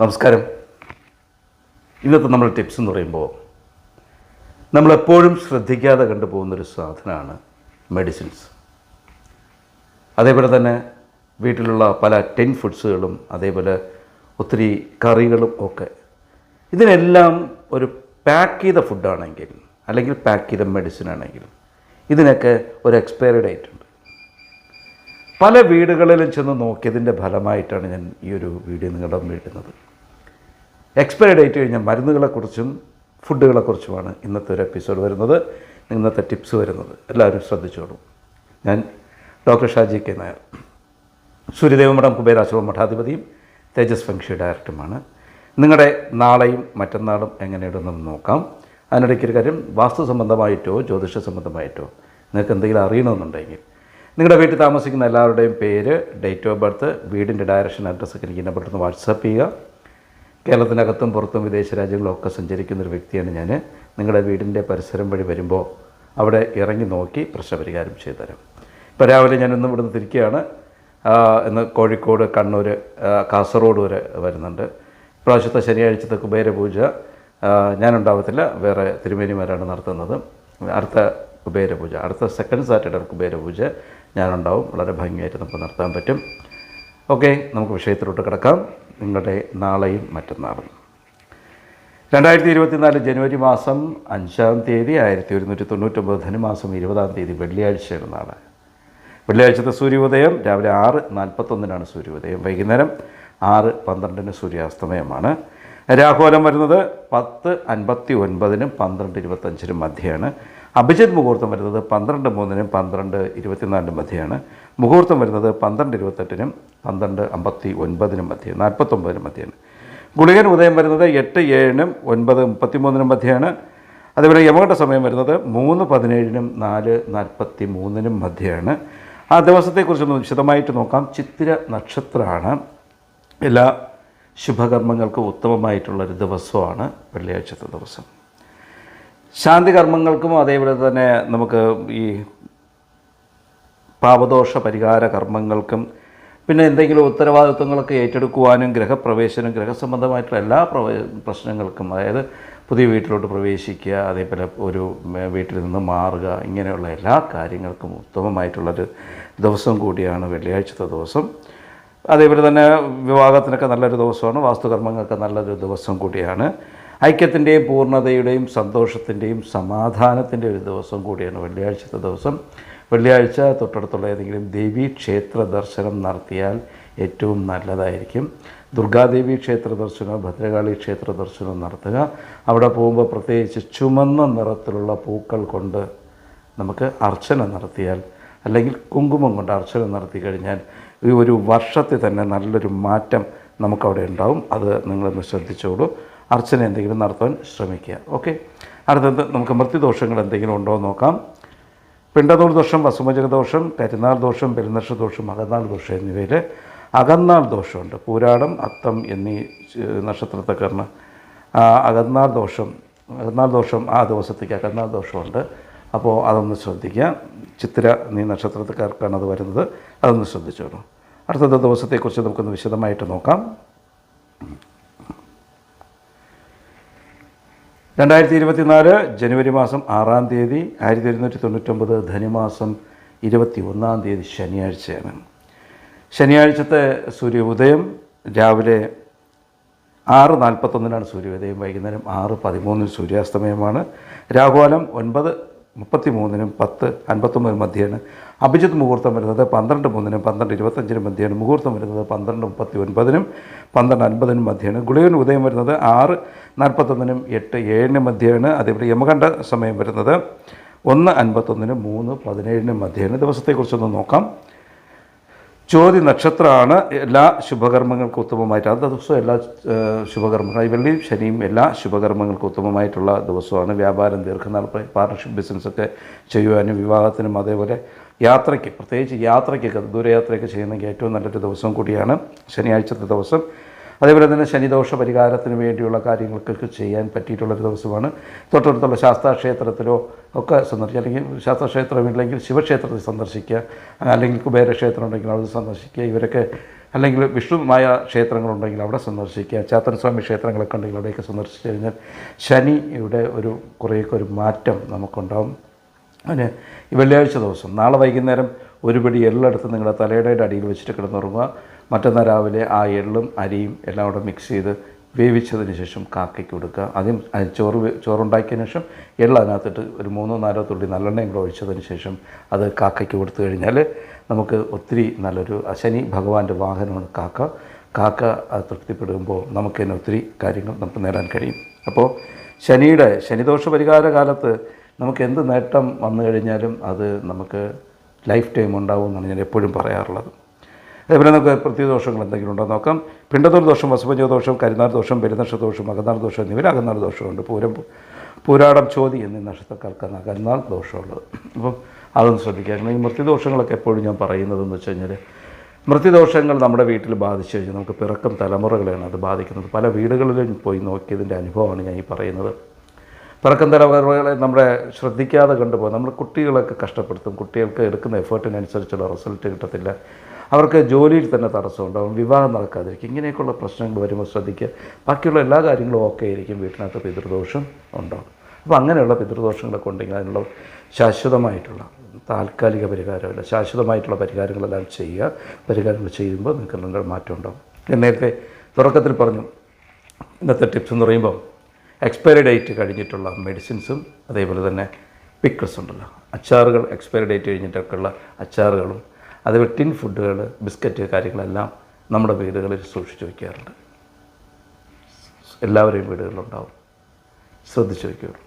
നമസ്കാരം. ഇന്നത്തെ നമ്മൾ ടിപ്സ് എന്ന് പറയുമ്പോൾ നമ്മളെപ്പോഴും ശ്രദ്ധിക്കാതെ കണ്ടുപോകുന്നൊരു സാധനമാണ് മെഡിസിൻസ് അതേപോലെ തന്നെ വീട്ടിലുള്ള പല ടെൻ ഫുഡ്സുകളും അതേപോലെ ഒത്തിരി കറികളും ഒക്കെ. ഇതിനെല്ലാം ഒരു പാക്ക് ചെയ്ത ഫുഡാണെങ്കിൽ അല്ലെങ്കിൽ പാക്ക് ചെയ്ത മെഡിസിൻ ആണെങ്കിൽ ഇതിനൊക്കെ ഒരു എക്സ്പയറി ഡേറ്റ് പല വീടുകളിലും ചെന്ന് നോക്കിയതിന്റെ ഫലമായിട്ടാണ് ഞാൻ ഈ ഒരു വീഡിയോ നിങ്ങളുടെ മുമ്പിൽ ഇടുന്നത്. എക്സ്പയറി ഡേറ്റ് കഴിഞ്ഞ മരുന്നുകളെക്കുറിച്ചും ഫുഡുകളെക്കുറിച്ചുമാണ് ഇന്നത്തെ ഒരു എപ്പിസോഡ് വരുന്നത്. ഇന്നത്തെ ടിപ്സ് വരുന്നത്. എല്ലാവരും ശ്രദ്ധിച്ചോളൂ. ഞാൻ ഡോക്ടർ ഷാജി കെ നായർ. സൂര്യദേവമഠം കുബേരാശ്രമം മഠാധിപതിയും തേജസ് ഫംഗ്ഷി ഡയറക്ടറുമാണ്. നിങ്ങളുടെ നാളെയും മറ്റന്നാളും എങ്ങനെയുണ്ടെന്ന് നോക്കാം. അതിനിടയ്ക്ക് ഒരു കാര്യം വാസ്തു സംബന്ധമായിട്ടോ ജ്യോതിഷ സംബന്ധമായിട്ടോ നിങ്ങൾക്ക് എന്തെങ്കിലും അറിയണമെന്നുണ്ടെങ്കിൽ നിങ്ങളുടെ വീട്ടിൽ താമസിക്കുന്ന എല്ലാവരുടെയും പേര് ഡേറ്റ് ഓഫ് ബർത്ത് വീടിന്റെ ഡയറക്ഷൻ അഡ്രസ്സൊക്കെ എനിക്ക് നിന്ന് വാട്സപ്പ് ചെയ്യുക. കേരളത്തിനകത്തും പുറത്തും വിദേശ രാജ്യങ്ങളൊക്കെ സഞ്ചരിക്കുന്ന ഒരു വ്യക്തിയാണ് ഞാൻ നിങ്ങളുടെ വീടിന്റെ പരിസരം വഴി വരുമ്പോൾ അവിടെ ഇറങ്ങി നോക്കി പ്രശ്നപരിഹാരം ചെയ്തു തരാം ഇപ്പോൾ രാവിലെ ഞാനൊന്ന് ഇവിടെ ഇവിടുന്ന് തിരിക്കുകയാണ്. ഇന്ന് കോഴിക്കോട് കണ്ണൂർ കാസർഗോഡ് വരെ വരുന്നുണ്ട്. ഇപ്രാവശ്യത്തെ ശനിയാഴ്ചത്തെ കുബേരപൂജ ഞാനുണ്ടാവത്തില്ല വേറെ തിരുമേനിമാരാണ് നടത്തുന്നത്. അടുത്ത കുബേരപൂജ അടുത്ത സെക്കൻഡ് സാറ്റർഡേ കുബേരപൂജ ഞാനുണ്ടാവും. വളരെ ഭംഗിയായിട്ട് നമുക്ക് നടത്താൻ പറ്റും. ഓക്കെ നമുക്ക് വിഷയത്തിലോട്ട് കിടക്കാം. നിങ്ങളുടെ നാളെയും മറ്റന്നാളും. രണ്ടായിരത്തി ഇരുപത്തിനാല് ജനുവരി മാസം അഞ്ചാം തീയതി ആയിരത്തി ഒരുന്നൂറ്റി തൊണ്ണൂറ്റൊമ്പത് ധനുമാസം ഇരുപതാം തീയതി വെള്ളിയാഴ്ചയാണ് നാളെ. വെള്ളിയാഴ്ചത്തെ സൂര്യോദയം രാവിലെ ആറ് നാൽപ്പത്തൊന്നിനാണ് സൂര്യോദയം. വൈകുന്നേരം ആറ് പന്ത്രണ്ടിന് സൂര്യാസ്തമയമാണ്. രാഹുലം വരുന്നത് പത്ത് അൻപത്തി ഒൻപതിനും പന്ത്രണ്ട് ഇരുപത്തഞ്ചിനും മധ്യയാണ്. അഭിജിത് മുഹൂർത്തം വരുന്നത് പന്ത്രണ്ട് മൂന്നിനും പന്ത്രണ്ട് ഇരുപത്തിനാലിനും മധ്യയാണ്. മുഹൂർത്തം വരുന്നത് പന്ത്രണ്ട് ഇരുപത്തെട്ടിനും പന്ത്രണ്ട് അമ്പത്തി ഒൻപതിനും മധ്യ നാൽപ്പത്തൊമ്പതിനും മധ്യയാണ് ഗുളികൻ ഉദയം വരുന്നത് എട്ട് ഏഴിനും ഒൻപത് മുപ്പത്തിമൂന്നിനും മധ്യയാണ് അതേപോലെ യമകട്ട സമയം വരുന്നത് മൂന്ന് പതിനേഴിനും നാല് നാൽപ്പത്തി മൂന്നിനും മധ്യയാണ് ആ ദിവസത്തെക്കുറിച്ചൊന്ന് വിശദമായിട്ട് നോക്കാം. ചിത്തിര നക്ഷത്രമാണ്. എല്ലാ ശുഭകർമ്മങ്ങൾക്കും ഉത്തമമായിട്ടുള്ളൊരു ദിവസമാണ് വെള്ളിയാഴ്ചത്തെ ദിവസം. ശാന്തി കർമ്മങ്ങൾക്കും അതേപോലെ തന്നെ നമുക്ക് ഈ പാപദോഷ പരിഹാര കർമ്മങ്ങൾക്കും പിന്നെ എന്തെങ്കിലും ഉത്തരവാദിത്വങ്ങളൊക്കെ ഏറ്റെടുക്കുവാനും ഗ്രഹപ്രവേശനം ഗ്രഹസംബന്ധമായിട്ടുള്ള എല്ലാ പ്രശ്നങ്ങൾക്കും അതായത് പുതിയ വീട്ടിലോട്ട് പ്രവേശിക്കുക അതേപോലെ ഒരു വീട്ടിൽ നിന്ന് മാറുക ഇങ്ങനെയുള്ള എല്ലാ കാര്യങ്ങൾക്കും ഉത്തമമായിട്ടുള്ളൊരു ദിവസം കൂടിയാണ് വെള്ളിയാഴ്ചത്തെ ദിവസം. അതേപോലെ തന്നെ വിവാഹത്തിനൊക്കെ നല്ലൊരു ദിവസമാണ് വാസ്തുകർമ്മങ്ങൾക്ക് നല്ലൊരു ദിവസം കൂടിയാണ്. ഐക്യത്തിന്റെയും പൂർണതയുടെയും സന്തോഷത്തിന്റെയും സമാധാനത്തിന്റെ ഒരു ദിവസം കൂടിയാണ് വെള്ളിയാഴ്ചത്തെ ദിവസം. വെള്ളിയാഴ്ച തൊട്ടടുത്തുള്ള ഏതെങ്കിലും ദേവീ ക്ഷേത്ര ദർശനം നടത്തിയാൽ ഏറ്റവും നല്ലതായിരിക്കും. ദുർഗാദേവി ക്ഷേത്ര ദർശനം ഭദ്രകാളി ക്ഷേത്ര ദർശനം നടത്തുക. അവിടെ പോകുമ്പോൾ പ്രത്യേകിച്ച് ചുമന്ന നിറത്തിലുള്ള പൂക്കൾ കൊണ്ട് നമുക്ക് അർച്ചന നടത്തിയാൽ അല്ലെങ്കിൽ കുങ്കുമം കൊണ്ട് അർച്ചന നടത്തി കഴിഞ്ഞാൽ ഈ ഒരു വർഷത്തിൽ തന്നെ നല്ലൊരു മാറ്റം നമുക്കവിടെ ഉണ്ടാവും. അത് നിങ്ങളൊന്ന് ശ്രദ്ധിച്ചോളൂ. അർച്ചന എന്തെങ്കിലും നടത്താൻ ശ്രമിക്കുക. ഓക്കെ അടുത്തത് നമുക്ക് മൃത്യുദോഷങ്ങൾ എന്തെങ്കിലും ഉണ്ടോ എന്ന് നോക്കാം. പിണ്ടനൂർ ദോഷം വസുമജക ദോഷം കരിനാൾ ദോഷം പെരുന്നക്ഷ ദോഷം അകന്നാൾ ദോഷം എന്നിവയിൽ അകന്നാൾ ദോഷമുണ്ട്. പൂരാടം അത്തം എന്നീ നക്ഷത്രത്തെക്കാരന് അകന്നാൾ ദോഷം അകന്നാൾ ദോഷം ആ ദിവസത്തേക്ക് അകന്നാൾ ദോഷമുണ്ട്. അപ്പോൾ അതൊന്ന് ശ്രദ്ധിക്കുക. ചിത്തിര നീ നക്ഷത്രക്കാർക്കാണ് അത് വരുന്നത്. അതൊന്ന് ശ്രദ്ധിച്ചോളൂ. അടുത്ത ദിവസത്തെക്കുറിച്ച് നമുക്കൊന്ന് വിശദമായിട്ട് നോക്കാം. രണ്ടായിരത്തി ഇരുപത്തിനാല് ജനുവരി മാസം ആറാം തീയതി ആയിരത്തി ഒരുന്നൂറ്റി തൊണ്ണൂറ്റൊമ്പത് ധനുമാസം ഇരുപത്തി ഒന്നാം തീയതി ശനിയാഴ്ചയാണ്. ശനിയാഴ്ചത്തെ സൂര്യ ഉദയം രാവിലെ ആറ് നാൽപ്പത്തൊന്നിനാണ് സൂര്യോദയം വൈകുന്നേരം ആറ് പതിമൂന്നിന് സൂര്യാസ്തമയമാണ്. രാഹുകാലം ഒൻപത് മുപ്പത്തി മൂന്നിനും പത്ത് അൻപത്തൊമ്പതിനും മധ്യയാണ് അഭിജിത്ത് മുഹൂർത്തം വരുന്നത് പന്ത്രണ്ട് മൂന്നിനും പന്ത്രണ്ട് ഇരുപത്തഞ്ചിനും മധ്യയാണ് മുഹൂർത്തം വരുന്നത് പന്ത്രണ്ട് മുപ്പത്തി ഒൻപതിനും പന്ത്രണ്ട് അൻപതിനും മധ്യയാണ് ഗുളികൻ ഉദയം വരുന്നത് ആറ് നാൽപ്പത്തൊന്നിനും എട്ട് ഏഴിനും മധ്യയാണ് അതേപോലെ യമകണ്ഠ സമയം വരുന്നത് ഒന്ന് അൻപത്തൊന്നിനും മൂന്ന് പതിനേഴിനും മധ്യയാണ് ദിവസത്തെക്കുറിച്ചൊന്ന് നോക്കാം. ചോതി നക്ഷത്രമാണ് എല്ലാ ശുഭകർമ്മങ്ങൾക്കും ഉത്തമമായിട്ട്. അത് ദിവസവും എല്ലാ ശുഭകർമ്മങ്ങളും ശുഭകർമ്മങ്ങൾ. വെള്ളിയും ശനിയും എല്ലാ ശുഭകർമ്മങ്ങൾക്കും ഉത്തമമായിട്ടുള്ള ദിവസമാണ്. വ്യാപാരം ദീർഘനാൾ പാർട്ണർഷിപ്പ് ബിസിനസ്സൊക്കെ ചെയ്യുവാനും വിവാഹത്തിനും അതേപോലെ യാത്രയ്ക്ക് പ്രത്യേകിച്ച് യാത്രയ്ക്കൊക്കെ ദൂരയാത്രയൊക്കെ ചെയ്യുന്നെങ്കിൽ ഏറ്റവും നല്ലൊരു ദിവസം കൂടിയാണ് ശനിയാഴ്ചത്തെ ദിവസം. അതേപോലെ തന്നെ ശനിദോഷ പരിഹാരത്തിന് വേണ്ടിയുള്ള കാര്യങ്ങൾക്കൊക്കെ ചെയ്യാൻ പറ്റിയിട്ടുള്ളൊരു ദിവസമാണ്. തൊട്ടടുത്തുള്ള ശാസ്താക്ഷേത്രത്തിലോ ഒക്കെ സന്ദർശിക്കുക അല്ലെങ്കിൽ ശാസ്താക്ഷേത്രമില്ലെങ്കിൽ ശിവക്ഷേത്രത്തിൽ സന്ദർശിക്കുക അല്ലെങ്കിൽ കുബേരക്ഷേത്രം ഉണ്ടെങ്കിൽ അവിടെ സന്ദർശിക്കുക ഇവരൊക്കെ അല്ലെങ്കിൽ വിഷ്ണുമായ ക്ഷേത്രങ്ങളുണ്ടെങ്കിൽ അവിടെ സന്ദർശിക്കുക ചാത്തനസ്വാമി ക്ഷേത്രങ്ങളൊക്കെ ഉണ്ടെങ്കിൽ അവിടെയൊക്കെ സന്ദർശിച്ച് കഴിഞ്ഞാൽ ശനിയുടെ ഒരു കുറേയൊക്കെ ഒരു മാറ്റം നമുക്കുണ്ടാവും. അതിന് വെള്ളിയാഴ്ച ദിവസം നാളെ വൈകുന്നേരം ഒരു പിടി എള്ളെടുത്ത് നിങ്ങളുടെ തലയുടെ അടിയിൽ വെച്ചിട്ട് കിടന്നുറങ്ങുക. മറ്റന്നാൾ രാവിലെ ആ എള്ളും അരിയും എല്ലാം കൂടെ മിക്സ് ചെയ്ത് വേവിച്ചതിന് ശേഷം കാക്കയ്ക്ക് കൊടുക്കുക. ആദ്യം ചോറ് ചോറുണ്ടാക്കിയതിന് ശേഷം എള്ള അതിനകത്തിട്ട് ഒരു മൂന്നോ നാലോ തുള്ളി നല്ലെണ്ണയും കൂടെ ഒഴിച്ചതിന് ശേഷം അത് കാക്കയ്ക്ക് കൊടുത്തു കഴിഞ്ഞാൽ നമുക്ക് ഒത്തിരി നല്ലൊരു ശനി ഭഗവാന്റെ വാഹനമാണ് കാക്ക. കാക്ക തൃപ്തിപ്പെടുമ്പോൾ നമുക്ക് തന്നെ ഒത്തിരി കാര്യങ്ങൾ നമുക്ക് നേടാൻ കഴിയും. അപ്പോൾ ശനിയുടെ ശനിദോഷ പരിഹാര കാലത്ത് നമുക്ക് എന്ത് നേട്ടം വന്നു കഴിഞ്ഞാലും അത് നമുക്ക് ലൈഫ് ടൈം ഉണ്ടാവും എന്നാണ് ഞാൻ എപ്പോഴും പറയാറുള്ളത്. അതേപോലെ നമുക്ക് പ്രത്യേകദോഷങ്ങൾ എന്തെങ്കിലും ഉണ്ടോ നോക്കാം. പിണ്ടതൂർ ദോഷം വസുപഞ്ച ദോഷം കരിനാർ ദോഷം പെരുന്നക്ഷ ദോഷം അകന്നാർ ദോഷം എന്നിവർ അകന്നാർ ദോഷമുണ്ട്. പൂരം പൂരാടം ചോതി എന്നീ നക്ഷത്രക്കാർക്കാണ് അകന്നാർ ദോഷമുള്ളത്. അപ്പം അതൊന്ന് ശ്രദ്ധിക്കുക. കാരണം ഈ മൃത്യുദോഷങ്ങളൊക്കെ എപ്പോഴും ഞാൻ പറയുന്നതെന്ന് വെച്ച് കഴിഞ്ഞാൽ മൃത്യുദോഷങ്ങൾ നമ്മുടെ വീട്ടിൽ ബാധിച്ചു കഴിഞ്ഞാൽ നമുക്ക് പിറക്കം തലമുറകളെയാണ് അത് ബാധിക്കുന്നത്. പല വീടുകളിലും പോയി നോക്കിയതിന്റെ അനുഭവമാണ് ഞാൻ ഈ പറയുന്നത്. പിറക്കം തലമുറകളെ നമ്മുടെ ശ്രദ്ധിക്കാതെ കണ്ടുപോകും. നമ്മൾ കുട്ടികളൊക്കെ കഷ്ടപ്പെടുത്തും. കുട്ടികൾക്ക് എടുക്കുന്ന എഫേർട്ടിനനുസരിച്ചുള്ള റിസൾട്ട് കിട്ടത്തില്ല. അവർക്ക് ജോലിയിൽ തന്നെ തടസ്സമുണ്ടാകും വിവാഹം നടക്കാതിരിക്കും. ഇങ്ങനെയൊക്കെയുള്ള പ്രശ്നങ്ങൾ വരുമ്പോൾ ശ്രദ്ധിക്കുക. ബാക്കിയുള്ള എല്ലാ കാര്യങ്ങളും ഓക്കെ ആയിരിക്കും. വീട്ടിനകത്ത് പിതൃദോഷം ഉണ്ടാകും അപ്പോൾ അങ്ങനെയുള്ള പിതൃദോഷങ്ങളൊക്കെ ഉണ്ടെങ്കിൽ അതിനുള്ള ശാശ്വതമായിട്ടുള്ള താൽക്കാലിക പരിഹാരമല്ല. ശാശ്വതമായിട്ടുള്ള പരിഹാരങ്ങളെല്ലാം ചെയ്യുക. പരിഹാരങ്ങൾ ചെയ്യുമ്പോൾ നിങ്ങൾക്ക് മാറ്റം ഉണ്ടാകും ഞാൻ നേരത്തെ തുടക്കത്തിൽ പറഞ്ഞു ഇന്നത്തെ ടിപ്സ് എന്ന് പറയുമ്പോൾ എക്സ്പയറി ഡേറ്റ് കഴിഞ്ഞിട്ടുള്ള മെഡിസിൻസും അതേപോലെ തന്നെ പിക്കിൾസ് ഉണ്ടല്ലോ. അച്ചാറുകൾ എക്സ്പയറി ഡേറ്റ് കഴിഞ്ഞിട്ടൊക്കെയുള്ള അച്ചാറുകളും അതേപോലെ ടിൻ ഫുഡുകൾ ബിസ്ക്കറ്റ് കാര്യങ്ങളെല്ലാം നമ്മുടെ വീടുകളിൽ സൂക്ഷിച്ചു വയ്ക്കാറുണ്ട് എല്ലാവരെയും വീടുകളിലുണ്ടാവും. ശ്രദ്ധിച്ചു വയ്ക്കുകയുള്ളൂ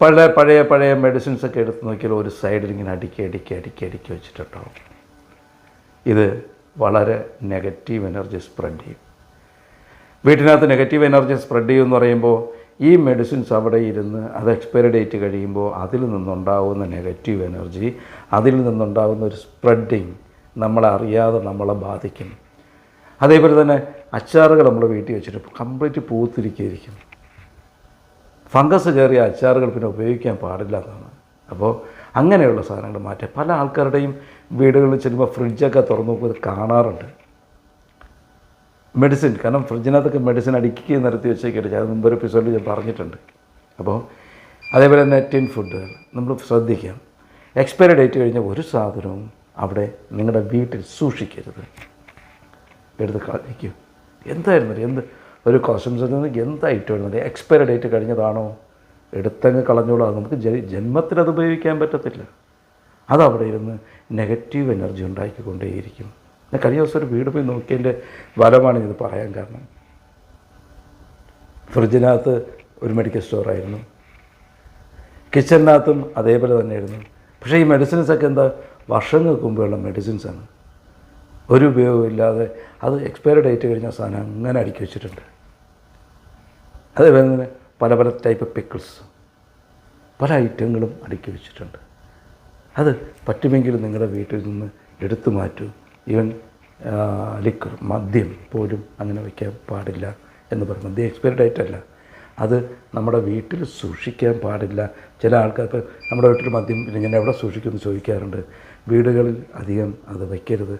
പഴയ പഴയ പഴയ മെഡിസിൻസ് ഒക്കെ എടുത്ത് നോക്കിയാൽ ഒരു സൈഡിൽ ഇങ്ങനെ അടുക്കി അടുക്കി അടുക്കി അടുക്കി വെച്ചിട്ടുണ്ടാവും. ഇത് വളരെ നെഗറ്റീവ് എനർജി സ്പ്രെഡ് ചെയ്യും. വീട്ടിനകത്ത് നെഗറ്റീവ് എനർജി സ്പ്രെഡ് ചെയ്യുമെന്ന് പറയുമ്പോൾ ഈ മെഡിസിൻസ് അവിടെ ഇരുന്ന് അത് എക്സ്പയറി ഡേറ്റ് കഴിയുമ്പോൾ അതിൽ നിന്നുണ്ടാകുന്ന നെഗറ്റീവ് എനർജി അതിൽ നിന്നുണ്ടാകുന്ന ഒരു സ്പ്രെഡിങ് നമ്മളെ അറിയാതെ നമ്മളെ ബാധിക്കും അതേപോലെ തന്നെ അച്ചാറുകൾ നമ്മൾ വീട്ടിൽ വെച്ചിട്ട് കംപ്ലീറ്റ് പൂത്തിരിക്കുകയായിരിക്കും ഫംഗസ് കയറിയ അച്ചാറുകൾ പിന്നെ ഉപയോഗിക്കാൻ പാടില്ല എന്നാണ്. അപ്പോൾ അങ്ങനെയുള്ള സാധനങ്ങൾ മാറ്റുക പല ആൾക്കാരുടെയും വീടുകളിൽ ചെല്ലുമ്പോൾ ഫ്രിഡ്ജൊക്കെ തുറന്നു നോക്കുമ്പോൾ കാണാറുണ്ട്. മെഡിസിൻ കാരണം ഫ്രിഡ്ജിനകത്തൊക്കെ മെഡിസിൻ അടുക്കി നിരത്തി വെച്ചേക്കരുത് ഞാൻ മുമ്പ് ഒരു എപ്പിസോഡിൽ ഞാൻ പറഞ്ഞിട്ടുണ്ട്. അപ്പോൾ അതേപോലെ തന്നെ ടിൻ ഫുഡുകൾ നമ്മൾ ശ്രദ്ധിക്കാം. എക്സ്പയറി ഡേറ്റ് കഴിഞ്ഞ ഒരു സാധനവും അവിടെ നിങ്ങളുടെ വീട്ടിൽ സൂക്ഷിക്കരുത്. എടുത്ത് കളഞ്ഞിക്കൂ എന്തായിരുന്നു? എന്ത്? ഒരു കോസ്റ്റംസിൽ നിന്ന് എന്തായിട്ട് വരുന്നത് എക്സ്പയറി ഡേറ്റ് കഴിഞ്ഞതാണോ? എടുത്തങ്ങ് കളഞ്ഞോളൂ. അത് നമുക്ക് ജന്മത്തിൽ അത് ഉപയോഗിക്കാൻ പറ്റത്തില്ല. അതവിടെ ഇരുന്ന് നെഗറ്റീവ് എനർജി ഉണ്ടാക്കിക്കൊണ്ടേയിരിക്കും. ഞാൻ കഴിഞ്ഞ ദിവസം ഒരു വീട് പോയി നോക്കിയതിന്റെ ഫലമാണ് ഇത് പറയാൻ കാരണം. ഫ്രിഡ്ജിനകത്ത് ഒരു മെഡിക്കൽ സ്റ്റോറായിരുന്നു കിച്ചണിനകത്തും അതേപോലെ തന്നെയായിരുന്നു. പക്ഷേ ഈ മെഡിസിൻസൊക്കെ എന്താ? വർഷങ്ങൾക്ക് മുമ്പുള്ള മെഡിസിൻസാണ് ഒരു ഉപയോഗമില്ലാതെ അത് എക്സ്പയറി ഡേറ്റ് കഴിഞ്ഞ സാധനം അങ്ങനെ അടുക്കി വെച്ചിട്ടുണ്ട്. അതേപോലെ തന്നെ പല പല ടൈപ്പ് പിക്കിൾസ് പല ഐറ്റങ്ങളും അടുക്കി വെച്ചിട്ടുണ്ട്. അത് പറ്റുമെങ്കിൽ നിങ്ങളുടെ വീട്ടിൽ നിന്ന് എടുത്തു മാറ്റൂ. ഈവൻ ലിക്വർ മദ്യം പോലും അങ്ങനെ വയ്ക്കാൻ പാടില്ല എന്ന് പറയും മദ്യം എക്സ്പയറി ഡേറ്റ് അല്ല അത് നമ്മുടെ വീട്ടിൽ സൂക്ഷിക്കാൻ പാടില്ല. ചില ആൾക്കാർ ഇപ്പോൾ നമ്മുടെ വീട്ടിൽ മദ്യം പിന്നെ ഞാൻ എവിടെ സൂക്ഷിക്കുമെന്ന് ചോദിക്കാറുണ്ട്. വീടുകളിൽ അധികം അത് വയ്ക്കരുത്.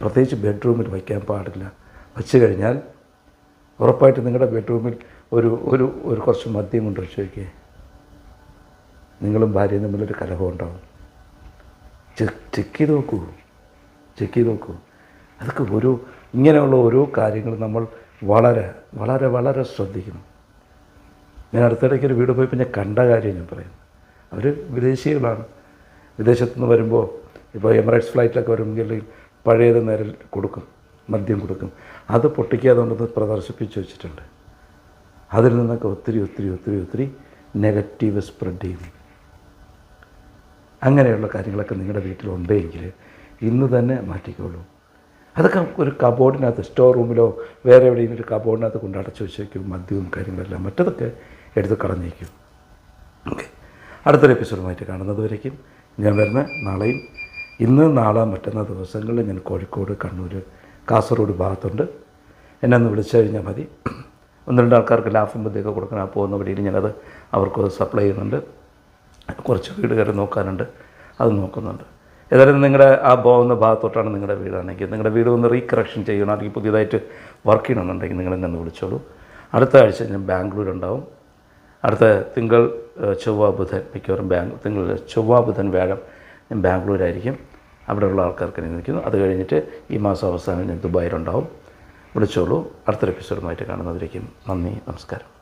പ്രത്യേകിച്ച് ബെഡ്റൂമിൽ വയ്ക്കാൻ പാടില്ല. വച്ച് കഴിഞ്ഞാൽ ഉറപ്പായിട്ട് നിങ്ങളുടെ ബെഡ്റൂമിൽ ഒരു ഒരു ഒരു കുറച്ച് മദ്യം കൊണ്ട് വെച്ച് വയ്ക്കേ. നിങ്ങളും ഭാര്യയും തമ്മിലൊരു കലഹം ഉണ്ടാവും. ചെക്ക് ചെയ്ത് നോക്കൂ. ചെക്ക് ചെയ്ത് നോക്കൂ. അതൊക്കെ ഓരോ ഇങ്ങനെയുള്ള ഓരോ കാര്യങ്ങൾ നമ്മൾ വളരെ വളരെ വളരെ ശ്രദ്ധിക്കണം. ഞാൻ അടുത്തിടയ്ക്ക് ഒരു വീട് പോയപ്പോൾ ഞാൻ കണ്ട കാര്യം ഞാൻ പറയുന്നത് അവർ വിദേശികളാണ്. വിദേശത്തു നിന്ന് വരുമ്പോൾ ഇപ്പോൾ എമിറേറ്റ്സ് ഫ്ലൈറ്റിലൊക്കെ വരുമെങ്കിൽ പഴയത് നേരം കൊടുക്കും മദ്യം കൊടുക്കും. അത് പൊട്ടിക്കാതെ കൊണ്ടൊന്ന് പ്രദർശിപ്പിച്ച് വെച്ചിട്ടുണ്ട്. അതിൽ നിന്നൊക്കെ ഒത്തിരി ഒത്തിരി ഒത്തിരി ഒത്തിരി നെഗറ്റീവ് സ്പ്രെഡ് ചെയ്യുന്നു. അങ്ങനെയുള്ള കാര്യങ്ങളൊക്കെ നിങ്ങളുടെ വീട്ടിലുണ്ടെങ്കിൽ ഇന്ന് തന്നെ മാറ്റിക്കോളൂ. അതൊക്കെ ഒരു കബോർഡിനകത്ത് സ്റ്റോർ റൂമിലോ വേറെ എവിടെയെങ്കിലും ഒരു കബോർഡിനകത്ത് കൊണ്ട് അടച്ചു വെച്ചേക്കും മദ്യവും കാര്യങ്ങളെല്ലാം മറ്റതൊക്കെ എടുത്ത് കളഞ്ഞേക്കും. ഓക്കെ അടുത്തൊരു എപ്പിസോഡുമായിട്ട് കാണുന്നത് വരയ്ക്കും ഞാൻ വരുന്ന നാളെയും ഇന്ന് നാളെ മറ്റന്നാ ദിവസങ്ങളിൽ ഞാൻ കോഴിക്കോട് കണ്ണൂർ കാസർഗോഡ് ഭാഗത്തുണ്ട്. എന്നെ ഒന്ന് വിളിച്ചു കഴിഞ്ഞാൽ മതി. ഒന്ന് രണ്ട് ആൾക്കാർക്ക് ലാഭം ബുദ്ധിയൊക്കെ കൊടുക്കാൻ പോകുന്ന വഴിയിൽ ഞാനത് അവർക്ക് സപ്ലൈ ചെയ്യുന്നുണ്ട്. കുറച്ച് വീടുകാരെ നോക്കാനുണ്ട്. അത് നോക്കുന്നുണ്ട്. ഏതായാലും നിങ്ങളുടെ ആ പോകുന്ന ഭാഗത്തോട്ടാണ് നിങ്ങളുടെ വീടാണെങ്കിൽ നിങ്ങളുടെ വീട് ഒന്ന് റീകറക്ഷൻ ചെയ്യണം. അല്ലെങ്കിൽ പുതിയതായിട്ട് വർക്ക് ചെയ്യണമെന്നുണ്ടെങ്കിൽ നിങ്ങൾ എന്നെ വിളിച്ചോളൂ. അടുത്ത ആഴ്ച ഞാൻ ബാംഗ്ലൂർ ഉണ്ടാവും അടുത്ത തിങ്കൾ ചൊവ്വ ബുധൻ മിക്കവാറും ബാങ്ക് തിങ്കൾ ചൊവ്വ ബുധൻ വ്യാഴം ഞാൻ ബാംഗ്ലൂരായിരിക്കും. അവിടെയുള്ള ആൾക്കാർക്ക് ഞാൻ നിൽക്കുന്നു. അത് കഴിഞ്ഞിട്ട് ഈ മാസം അവസാനം ഞാൻ ദുബായിലുണ്ടാവും. വിളിച്ചോളൂ. അടുത്തൊരു എപ്പിസോഡുമായിട്ട് കാണുന്നതിലേക്കും നന്ദി നമസ്കാരം.